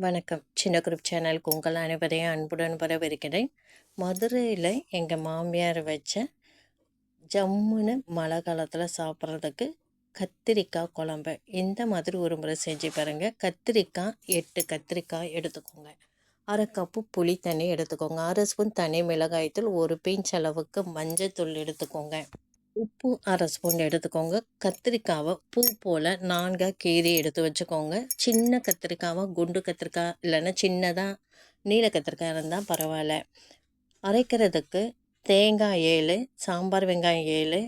வணக்கம். சின்ன குரூப் சேனலுக்கு உங்கள் அனைவரையும் அன்புடன் வரவேற்கிறேன். மதுரையில் எங்கள் மாமியார் வச்ச ஜம்முன்னு மழை காலத்தில் சாப்பிட்றதுக்கு கத்திரிக்காய் குழம்பு. இந்த மாதிரி ஒரு முறை செஞ்சு பாருங்கள் கத்திரிக்காய் எட்டு கத்திரிக்காய் எடுத்துக்கோங்க. அரை கப்பு புளி தண்ணி எடுத்துக்கோங்க. அரை ஸ்பூன் தனி மிளகாய்த்தூள் ஒரு பிஞ்ச் அளவுக்கு மஞ்சள் தூள் எடுத்துக்கோங்க. உப்பு அரை ஸ்பூன் எடுத்துக்கோங்க. கத்திரிக்காவை பூ போல் நான்காக கீறி எடுத்து வச்சுக்கோங்க. சின்ன கத்திரிக்காவை குண்டு கத்திரிக்காய் இல்லைன்னா சின்னதாக நீல கத்திரிக்காய் இருந்தால் பரவாயில்ல. அரைக்கிறதுக்கு தேங்காய் ஏழு சாம்பார் வெங்காயம் ஏழு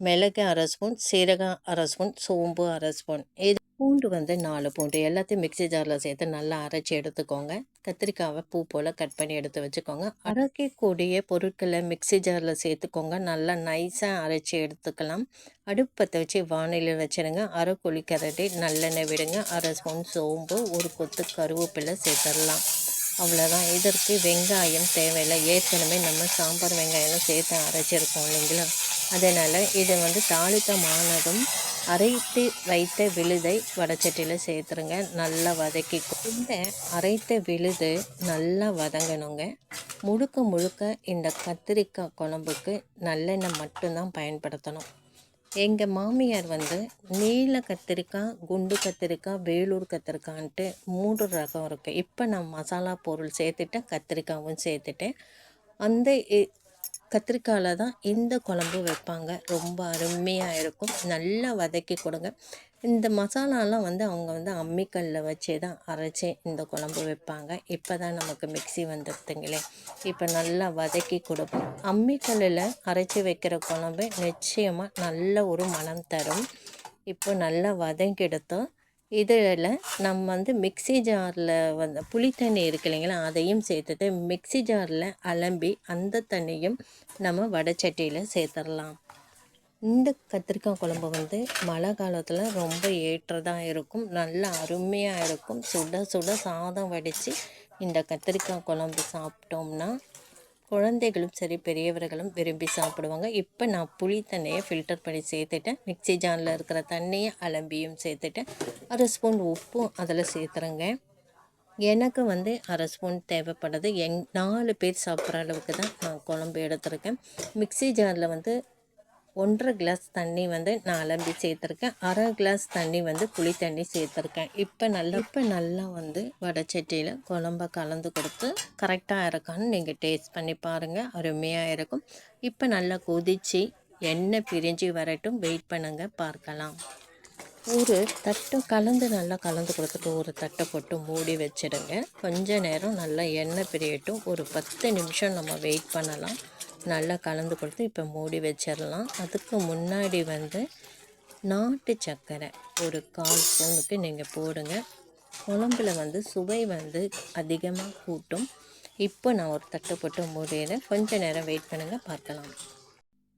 மிளகு அரை ஸ்பூன் சீரகம் அரை ஸ்பூன் சோம்பு அரை ஸ்பூன். இது பூண்டு வந்து நாலு பூண்டு எல்லாத்தையும் மிக்சி ஜாரில் சேர்த்து நல்லா அரைச்சி எடுத்துக்கோங்க. கத்திரிக்காவை பூ போல் கட் பண்ணி எடுத்து வச்சுக்கோங்க. அரைக்கக்கூடிய பொருட்களை மிக்சி ஜாரில் சேர்த்துக்கோங்க. நல்லா நைஸாக அரைச்சி எடுத்துக்கலாம். அடுப்பத்தை வச்சு வானிலையில் வச்சுருங்க. அரை குழி கரட்டி நல்லெண்ணெய் விடுங்க. அரை ஸ்பூன் சோம்பு ஒரு கொத்து கருவேப்பிலை சேர்த்துடலாம். அவ்வளோதான் இதற்கு வெங்காயம் தேவையில்லை. ஏற்கனவே நம்ம சாம்பார் வெங்காயம்லாம் சேர்த்து அரைச்சிருக்கோம் இல்லைங்களா? அதனால் இதை வந்து தாளித்தமானதும் அரைத்து வைத்த விழுதை வடச்சட்டியில் சேர்த்துருங்க. நல்லா வதக்கி இந்த அரைத்த விழுது நல்லா வதங்கணுங்க. முழுக்க முழுக்க இந்த கத்திரிக்காய் குழம்புக்கு நல்லெண்ணெய் மட்டும்தான் பயன்படுத்தணும். எங்கள் மாமியார் வந்து நீல கத்திரிக்காய் குண்டு கத்திரிக்காய் வேலூர் கத்திரிக்காய்ன்ட்டு மூன்று ரகம் இருக்குது இப்போ நான் மசாலா பொருள் சேர்த்துட்டேன் கத்திரிக்காயும் சேர்த்துட்டேன். அந்த கத்திரிக்காயில் தான் இந்த குழம்பு வைப்பாங்க. ரொம்ப அருமையாக இருக்கும். நல்லா வதக்கி கொடுங்க. இந்த மசாலாலாம் வந்து அவங்க வந்து அம்மிக்கல்லில் வச்சே தான் அரைச்சி இந்த குழம்பு வைப்பாங்க. இப்போ தான் நமக்கு மிக்சி வந்துடுதுங்களே இப்போ நல்லா வதக்கி கொடுப்போம் அம்மிக்கல்லில் அரைச்சி வைக்கிற குழம்பு நிச்சயமாக நல்ல ஒரு மனம் தரும். இப்போ நல்லா வதங்கி எடுத்தோம் இதில் நம்ம வந்து மிக்சி ஜாரில் வந்து புளி தண்ணி இருக்கு இல்லைங்களா அதையும் சேர்த்துட்டு மிக்சி ஜாரில் அலம்பி அந்த தண்ணியும் நம்ம வடைச்சட்டியில் சேர்த்துடலாம். இந்த கத்திரிக்காய் குழம்பு வந்து மழை காலத்தில் ரொம்ப ஏற்றதாக இருக்கும் நல்லா அருமையாக இருக்கும். சுட சுட சாதம் வடித்து இந்த கத்திரிக்காய் குழம்பு சாப்பிட்டோம்னா குழந்தைகளும் சரி பெரியவர்களும் விரும்பி சாப்பிடுவாங்க. இப்போ நான் புளி தண்ணியை ஃபில்டர் பண்ணி சேர்த்துட்டேன். மிக்சி ஜானில் இருக்கிற தண்ணியை அலம்பியும் சேர்த்துட்டேன். அரை ஸ்பூன் உப்பும் அதில் சேர்த்துறேங்க. எனக்கு வந்து அரை ஸ்பூன் தேவைப்படுது. எங் நாலு பேர் சாப்பிட்ற அளவுக்கு தான் நான் குழம்பு எடுத்திருக்கேன். மிக்சி ஜாரில் வந்து ஒன்றரை கிளாஸ் தண்ணி வந்து நான் அலம்பி சேர்த்துருக்கேன். அரை கிளாஸ் தண்ணி வந்து புளி தண்ணி சேர்த்துருக்கேன். இப்போ நல்லா இப்போ நல்லா வந்து வடைச்சட்டியில் குழம்ப கலந்து கொடுத்து கரெக்டாக இருக்கான்னு நீங்கள் டேஸ்ட் பண்ணி பாருங்கள் அருமையாக இருக்கும். இப்போ நல்லா கொதித்து எண்ணெய் பிரிஞ்சு வரட்டும். வெயிட் பண்ணுங்கள் பார்க்கலாம். ஒரு தட்டு கலந்து நல்லா கலந்து கொடுத்துட்டு ஒரு தட்டை போட்டு மூடி வச்சிடுங்க. கொஞ்ச நேரம் நல்லா எண்ணெய் பிரியட்டும். ஒரு பத்து நிமிஷம் நம்ம வெயிட் பண்ணலாம். நல்லா கலந்து கொடுத்து இப்போ மூடி வச்சிடலாம். அதுக்கு முன்னாடி வந்து நாட்டு சர்க்கரை ஒரு கால் ஸ்பூனுக்கு நீங்கள் போடுங்க. குழம்புல வந்து சுவை வந்து அதிகமாக கூட்டும். இப்போ நான் ஒரு தட்டு போட்டு மூடிடுறேன். கொஞ்சம் நேரம் வெயிட் பண்ணுங்கள் பார்க்கலாம்.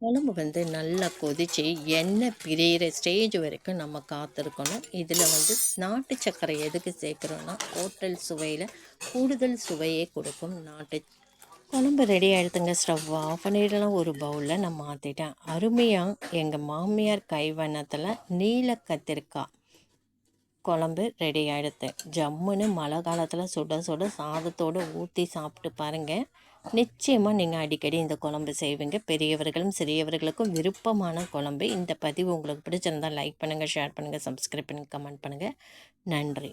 குழம்பு வந்து நல்லா கொதித்து எண்ணெய் பிரியிற ஸ்டேஜ் வரைக்கும் நம்ம காத்திருக்கணும். இதில் வந்து நாட்டு சர்க்கரை எதுக்கு சேர்க்குறோன்னா ஹோட்டல் சுவையில் கூடுதல் சுவையே கொடுக்கும் நாட்டு குழம்பு ரெடி ஆகிடுதுங்க ஸ்டவ் ஆஃப் பண்ணிடலாம். ஒரு பவுலில் நான் மாற்றிட்டேன் அருமையாக எங்கள் மாமியார் கைவண்ணத்தில் நீல கத்திரிக்காய் குழம்பு ரெடி ஆகிடுது ஜம்முன்னு மழை காலத்தில் சுட சுட சாதத்தோடு ஊற்றி சாப்பிட்டு பாருங்கள் நிச்சயமாக நீங்கள் அடிக்கடி இந்த குழம்பு செய்வீங்க. பெரியவர்களும் சிறியவர்களுக்கும் விருப்பமான குழம்பு. இந்த பதிவு உங்களுக்கு பிடிச்சிருந்தால் லைக் பண்ணுங்கள் ஷேர் பண்ணுங்கள் சப்ஸ்கிரைப் பண்ணுங்கள் கமெண்ட் பண்ணுங்கள் நன்றி.